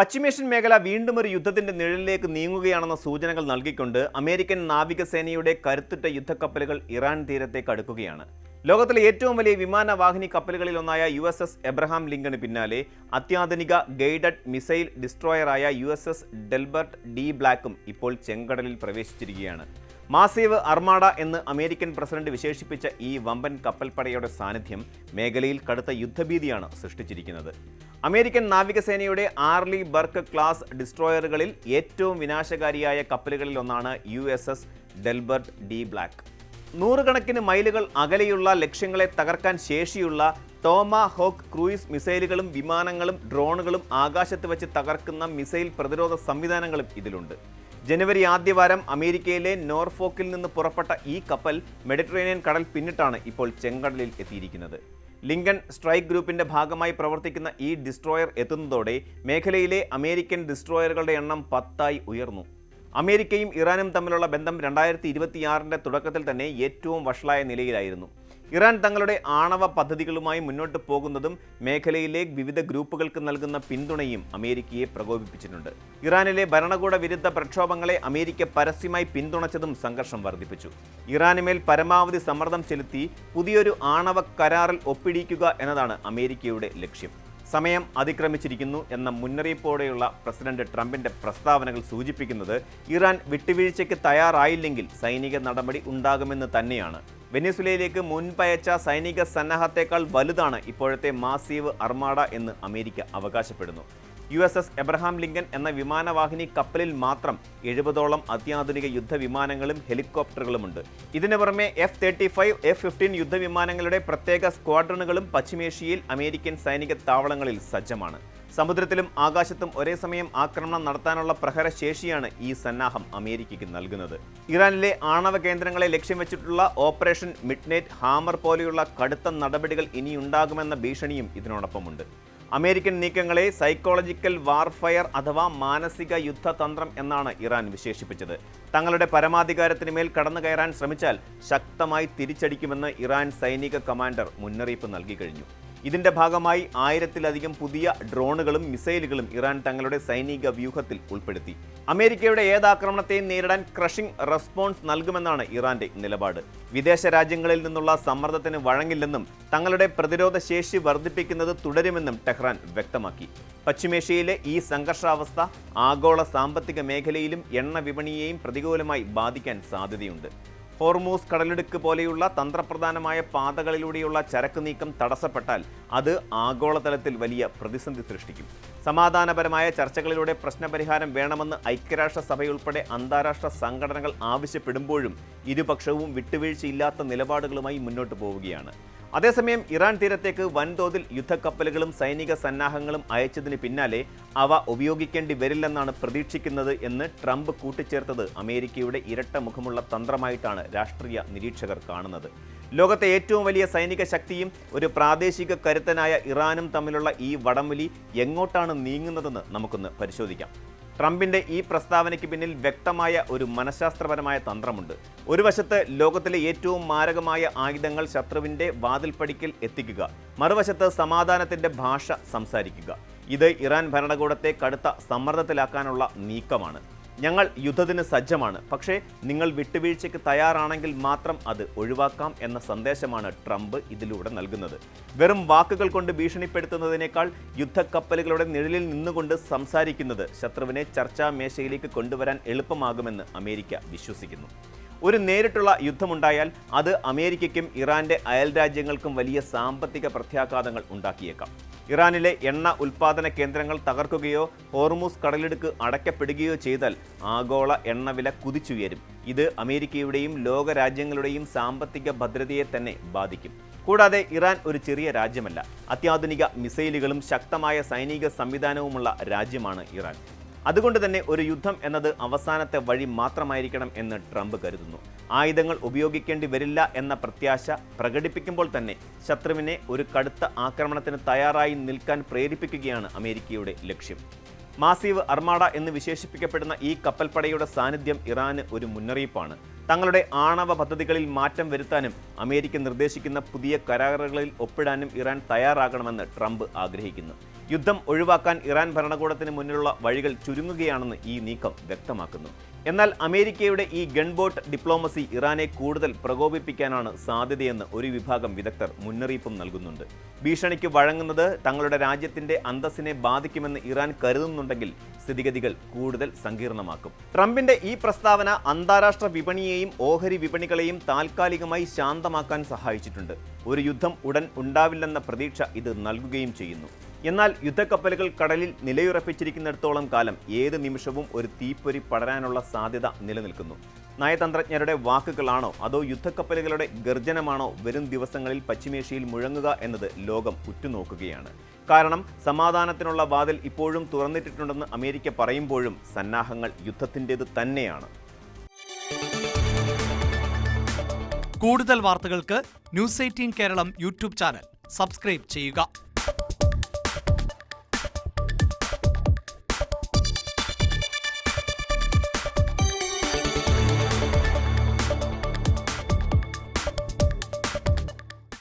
പശ്ചിമേഷ്യൻ മേഖല വീണ്ടും ഒരു യുദ്ധത്തിന്റെ നിഴലിലേക്ക് നീങ്ങുകയാണെന്ന സൂചനകൾ നൽകിക്കൊണ്ട് അമേരിക്കൻ നാവികസേനയുടെ കരുത്തുറ്റ യുദ്ധക്കപ്പലുകൾ ഇറാൻ തീരത്തേക്ക് അടുക്കുകയാണ്. ലോകത്തിലെ ഏറ്റവും വലിയ വിമാനവാഹിനി കപ്പലുകളിൽ ഒന്നായ യു എസ് എസ് എബ്രഹാം ലിങ്കന് പിന്നാലെ അത്യാധുനിക guided missile ഡിസ്ട്രോയറായ U S S Delbert D ബ്ലാക്കും ഇപ്പോൾ ചെങ്കടലിൽ പ്രവേശിച്ചിരിക്കുകയാണ്. മാസീവ് അർമാഡ എന്ന് അമേരിക്കൻ പ്രസിഡന്റ് വിശേഷിപ്പിച്ച ഈ വമ്പൻ കപ്പൽപ്പടയുടെ സാന്നിധ്യം മേഖലയിൽ കടുത്ത യുദ്ധഭീതിയാണ് സൃഷ്ടിച്ചിരിക്കുന്നത്. അമേരിക്കൻ നാവികസേനയുടെ ആർലി ബർക്ക് ക്ലാസ് ഡിസ്ട്രോയറുകളിൽ ഏറ്റവും വിനാശകാരിയായ കപ്പലുകളിൽ ഒന്നാണ് U S S Delbert D Black. നൂറുകണക്കിന് മൈലുകൾ അകലെയുള്ള ലക്ഷ്യങ്ങളെ തകർക്കാൻ ശേഷിയുള്ള ടോമ ഹോക്ക് ക്രൂയിസ് മിസൈലുകളും വിമാനങ്ങളും ഡ്രോണുകളും ആകാശത്ത് വെച്ച് തകർക്കുന്ന മിസൈൽ പ്രതിരോധ സംവിധാനങ്ങളും ഇതിലുണ്ട്. ജനുവരി ആദ്യവാരം അമേരിക്കയിലെ നോർഫോക്കിൽ നിന്ന് പുറപ്പെട്ട ഈ കപ്പൽ മെഡിറ്ററേനിയൻ കടൽ പിന്നിട്ടാണ് ഇപ്പോൾ ചെങ്കടലിൽ എത്തിയിരിക്കുന്നത്. ലിങ്കൺ സ്ട്രൈക്ക് ഗ്രൂപ്പിന്റെ ഭാഗമായി പ്രവർത്തിക്കുന്ന ഈ ഡിസ്ട്രോയർ എത്തുന്നതോടെ മേഖലയിലെ അമേരിക്കൻ ഡിസ്ട്രോയറുകളുടെ എണ്ണം പത്തായി ഉയർന്നു. അമേരിക്കയും ഇറാനും തമ്മിലുള്ള ബന്ധം രണ്ടായിരത്തി ഇരുപത്തിയാറിന്റെ തുടക്കത്തിൽ തന്നെ ഏറ്റവും വഷളായ നിലയിലായിരുന്നു. ഇറാൻ തങ്ങളുടെ ആണവ പദ്ധതികളുമായി മുന്നോട്ട് പോകുന്നതും മേഖലയിലെ വിവിധ ഗ്രൂപ്പുകൾക്ക് നൽകുന്ന പിന്തുണയും അമേരിക്കയെ പ്രകോപിപ്പിച്ചിട്ടുണ്ട്. ഇറാനിലെ ഭരണകൂട വിരുദ്ധ പ്രക്ഷോഭങ്ങളെ അമേരിക്ക പരസ്യമായി പിന്തുണച്ചതും സംഘർഷം വർദ്ധിപ്പിച്ചു. ഇറാനുമേൽ പരമാവധി സമ്മർദ്ദം ചെലുത്തി പുതിയൊരു ആണവ കരാറിൽ ഒപ്പിടിക്കുക എന്നതാണ് അമേരിക്കയുടെ ലക്ഷ്യം. സമയം അതിക്രമിച്ചിരിക്കുന്നു എന്ന മുന്നറിയിപ്പോടെയുള്ള പ്രസിഡന്റ് ട്രംപിന്റെ പ്രസ്താവനകൾ സൂചിപ്പിക്കുന്നത് ഇറാൻ വിട്ടുവീഴ്ചയ്ക്ക് തയ്യാറായില്ലെങ്കിൽ സൈനിക നടപടി ഉണ്ടാകുമെന്ന് തന്നെയാണ്. വെനിസുലയിലേക്ക് മുൻപയച്ച സൈനിക സന്നാഹത്തേക്കാൾ വലുതാണ് ഇപ്പോഴത്തെ മാസീവ് അർമാഡ എന്ന് അമേരിക്ക അവകാശപ്പെടുന്നു. U S S Abraham Lincoln എന്ന വിമാനവാഹിനി കപ്പലിൽ മാത്രം എഴുപതോളം അത്യാധുനിക യുദ്ധവിമാനങ്ങളും ഹെലികോപ്റ്ററുകളുമുണ്ട്. ഇതിനു പുറമെ F thirty five F fifteen യുദ്ധവിമാനങ്ങളുടെ പ്രത്യേക സ്ക്വാഡ്രണുകളും പശ്ചിമേഷ്യയിൽ അമേരിക്കൻ സൈനിക താവളങ്ങളിൽ സജ്ജമാണ്. സമുദ്രത്തിലും ആകാശത്തും ഒരേ സമയം ആക്രമണം നടത്താനുള്ള പ്രഹരശേഷിയാണ് ഈ സന്നാഹം അമേരിക്കയ്ക്ക് നൽകുന്നത്. ഇറാനിലെ ആണവ കേന്ദ്രങ്ങളെ ലക്ഷ്യം വെച്ചിട്ടുള്ള ഓപ്പറേഷൻ മിഡ്നൈറ്റ് ഹാമർ പോലെയുള്ള കടുത്ത നടപടികൾ ഇനിയുണ്ടാകുമെന്ന ഭീഷണിയും ഇതിനോടൊപ്പമുണ്ട്. അമേരിക്കൻ നീക്കങ്ങളെ സൈക്കോളജിക്കൽ വാർഫയർ അഥവാ മാനസിക യുദ്ധതന്ത്രം എന്നാണ് ഇറാൻ വിശേഷിപ്പിച്ചത്. തങ്ങളുടെ പരമാധികാരത്തിന് മേൽ കടന്നു കയറാൻ ശ്രമിച്ചാൽ ശക്തമായി തിരിച്ചടിക്കുമെന്ന് ഇറാൻ സൈനിക കമാൻഡർ മുന്നറിയിപ്പ് നൽകി കഴിഞ്ഞു. ഇതിന്റെ ഭാഗമായി ആയിരത്തിലധികം പുതിയ ഡ്രോണുകളും മിസൈലുകളും ഇറാൻ തങ്ങളുടെ സൈനിക വ്യൂഹത്തിൽ ഉൾപ്പെടുത്തി. അമേരിക്കയുടെ ഏതാക്രമണത്തെയും നേരിടാൻ ക്രഷിംഗ് റെസ്പോൺസ് നൽകുമെന്നാണ് ഇറാന്റെ നിലപാട്. വിദേശ രാജ്യങ്ങളിൽ നിന്നുള്ള സമ്മർദ്ദത്തിന് വഴങ്ങില്ലെന്നും തങ്ങളുടെ പ്രതിരോധ ശേഷി വർദ്ധിപ്പിക്കുന്നത് തുടരുമെന്നും ടെഹ്റാൻ വ്യക്തമാക്കി. പശ്ചിമേഷ്യയിലെ ഈ സംഘർഷാവസ്ഥ ആഗോള സാമ്പത്തിക മേഖലയിലും എണ്ണ വിപണിയെയും പ്രതികൂലമായി ബാധിക്കാൻ സാധ്യതയുണ്ട്. ഹോർമൂസ് കടലിടുക്ക് പോലെയുള്ള തന്ത്രപ്രധാനമായ പാതകളിലൂടെയുള്ള ചരക്ക് നീക്കം തടസ്സപ്പെട്ടാൽ അത് ആഗോളതലത്തിൽ വലിയ പ്രതിസന്ധി സൃഷ്ടിക്കും. സമാധാനപരമായ ചർച്ചകളിലൂടെ പ്രശ്നപരിഹാരം വേണമെന്ന് ഐക്യരാഷ്ട്രസഭയുൾപ്പെടെ അന്താരാഷ്ട്ര സംഘടനകൾ ആവശ്യപ്പെടുമ്പോഴും ഇരുപക്ഷവും വിട്ടുവീഴ്ചയില്ലാത്ത നിലപാടുകളുമായി മുന്നോട്ട് പോവുകയാണ്. അതേസമയം ഇറാൻ തീരത്തേക്ക് വൻതോതിൽ യുദ്ധക്കപ്പലുകളും സൈനിക സന്നാഹങ്ങളും അയച്ചതിന് പിന്നാലെ അവ ഉപയോഗിക്കേണ്ടി വരില്ലെന്നാണ് പ്രതീക്ഷിക്കുന്നത് എന്ന് ട്രംപ് കൂട്ടിച്ചേർത്തത് അമേരിക്കയുടെ ഇരട്ട മുഖമുള്ള തന്ത്രമായിട്ടാണ് രാഷ്ട്രീയ നിരീക്ഷകർ കാണുന്നത്. ലോകത്തെ ഏറ്റവും വലിയ സൈനിക ശക്തിയും ഒരു പ്രാദേശിക കരുത്തനായ ഇറാനും തമ്മിലുള്ള ഈ വടംവലി എങ്ങോട്ടാണ് നീങ്ങുന്നതെന്ന് നമുക്കൊന്ന് പരിശോധിക്കാം. ട്രംപിന്റെ ഈ പ്രസ്താവനയ്ക്ക് പിന്നിൽ വ്യക്തമായ ഒരു മനഃശാസ്ത്രപരമായ തന്ത്രമുണ്ട്. ഒരു വശത്ത് ലോകത്തിലെ ഏറ്റവും മാരകമായ ആയുധങ്ങൾ ശത്രുവിന്റെ വാതിൽപ്പടിക്കൽ എത്തിക്കുക മറുവശത്ത് സമാധാനത്തിന്റെ ഭാഷ സംസാരിക്കുക. ഇത് ഇറാൻ ഭരണകൂടത്തെ കടുത്ത സമ്മർദ്ദത്തിലാക്കാനുള്ള നീക്കമാണ്. ഞങ്ങൾ യുദ്ധത്തിന് സജ്ജമാണ്. പക്ഷേ നിങ്ങൾ വിട്ടുവീഴ്ചയ്ക്ക് തയ്യാറാണെങ്കിൽ മാത്രം അത് ഒഴിവാക്കാം എന്ന സന്ദേശമാണ് ട്രംപ് ഇതിലൂടെ നൽകുന്നത്. വെറും വാക്കുകൾ കൊണ്ട് ഭീഷണിപ്പെടുത്തുന്നതിനേക്കാൾ യുദ്ധക്കപ്പലുകളുടെ നിഴലിൽ നിന്നുകൊണ്ട് സംസാരിക്കുന്നത് ശത്രുവിനെ ചർച്ചാ മേശയിലേക്ക് കൊണ്ടുവരാൻ എളുപ്പമാകുമെന്ന് അമേരിക്ക വിശ്വസിക്കുന്നു. ഒരു നേരിട്ടുള്ള യുദ്ധമുണ്ടായാൽ അത് അമേരിക്കയ്ക്കും ഇറാന്റെ അയൽരാജ്യങ്ങൾക്കും വലിയ സാമ്പത്തിക പ്രത്യാഘാതങ്ങൾ ഉണ്ടാക്കിയേക്കാം. ഇറാനിലെ എണ്ണ ഉൽപ്പാദന കേന്ദ്രങ്ങൾ തകർക്കുകയോ ഹോർമൂസ് കടലിടുക്ക് അടയ്ക്കപ്പെടുകയോ ചെയ്താൽ ആഗോള എണ്ണവില കുതിച്ചുയരും. ഇത് അമേരിക്കയുടെയും ലോകരാജ്യങ്ങളുടെയും സാമ്പത്തിക ഭദ്രതയെ തന്നെ ബാധിക്കും. കൂടാതെ ഇറാൻ ഒരു ചെറിയ രാജ്യമല്ല. അത്യാധുനിക മിസൈലുകളും ശക്തമായ സൈനിക സംവിധാനവുമുള്ള രാജ്യമാണ് ഇറാൻ. അതുകൊണ്ട് തന്നെ ഒരു യുദ്ധം എന്നത് അവസാനത്തെ വഴി മാത്രമായിരിക്കണം എന്ന് ട്രംപ് കരുതുന്നു. ആയുധങ്ങൾ ഉപയോഗിക്കേണ്ടി വരില്ല എന്ന പ്രത്യാശ പ്രകടിപ്പിക്കുമ്പോൾ തന്നെ ശത്രുവിനെ ഒരു കടുത്ത ആക്രമണത്തിന് തയ്യാറായി നിൽക്കാൻ പ്രേരിപ്പിക്കുകയാണ് അമേരിക്കയുടെ ലക്ഷ്യം. മാസീവ് അർമാഡ എന്ന് വിശേഷിപ്പിക്കപ്പെടുന്ന ഈ കപ്പൽപ്പടയുടെ സാന്നിധ്യം ഇറാന് ഒരു മുന്നറിയിപ്പാണ്. തങ്ങളുടെ ആണവ പദ്ധതികളിൽ മാറ്റം വരുത്താനും അമേരിക്ക നിർദ്ദേശിക്കുന്ന പുതിയ കരാറുകളിൽ ഒപ്പിടാനും ഇറാൻ തയ്യാറാകണമെന്ന് ട്രംപ് ആഗ്രഹിക്കുന്നു. യുദ്ധം ഒഴിവാക്കാൻ ഇറാൻ ഭരണകൂടത്തിന് മുന്നിലുള്ള വഴികൾ ചുരുങ്ങുകയാണെന്ന് ഈ നീക്കം വ്യക്തമാക്കുന്നു. എന്നാൽ അമേരിക്കയുടെ ഈ ഗൺബോട്ട് ഡിപ്ലോമസി ഇറാനെ കൂടുതൽ പ്രകോപിപ്പിക്കാനാണ് സാധ്യതയെന്ന് ഒരു വിഭാഗം വിദഗ്ധർ മുന്നറിയിപ്പും നൽകുന്നുണ്ട്. ഭീഷണിക്ക് വഴങ്ങുന്നത് തങ്ങളുടെ രാജ്യത്തിന്റെ അന്തസ്സിനെ ബാധിക്കുമെന്ന് ഇറാൻ കരുതുന്നുണ്ടെങ്കിൽ സ്ഥിതിഗതികൾ കൂടുതൽ സങ്കീർണമാക്കും. ട്രംപിന്റെ ഈ പ്രസ്താവന അന്താരാഷ്ട്ര വിപണിയെയും ഓഹരി വിപണികളെയും താൽക്കാലികമായി ശാന്തമാക്കാൻ സഹായിച്ചിട്ടുണ്ട്. ഒരു യുദ്ധം ഉടൻ ഉണ്ടാവില്ലെന്ന പ്രതീക്ഷ ഇത് നൽകുകയും ചെയ്യുന്നു. എന്നാൽ യുദ്ധക്കപ്പലുകൾ കടലിൽ നിലയുറപ്പിച്ചിരിക്കുന്നിടത്തോളം കാലം ഏത് നിമിഷവും ഒരു തീപ്പൊരി പടരാനുള്ള സാധ്യത നിലനിൽക്കുന്നു. നയതന്ത്രജ്ഞരുടെ വാക്കുകളാണോ അതോ യുദ്ധക്കപ്പലുകളുടെ ഗർജനമാണോ വരും ദിവസങ്ങളിൽ പശ്ചിമേഷ്യയിൽ മുഴങ്ങുക എന്നത് ലോകം ഉറ്റുനോക്കുകയാണ്. കാരണം സമാധാനത്തിനുള്ള വാതിൽ ഇപ്പോഴും തുറന്നിട്ടിട്ടുണ്ടെന്ന് അമേരിക്ക പറയുമ്പോഴും സന്നാഹങ്ങൾ യുദ്ധത്തിന്റേത് തന്നെയാണ്. കൂടുതൽ വാർത്തകൾക്ക് News Eighteen Keralam YouTube channel. Subscribe ചെയ്യുക.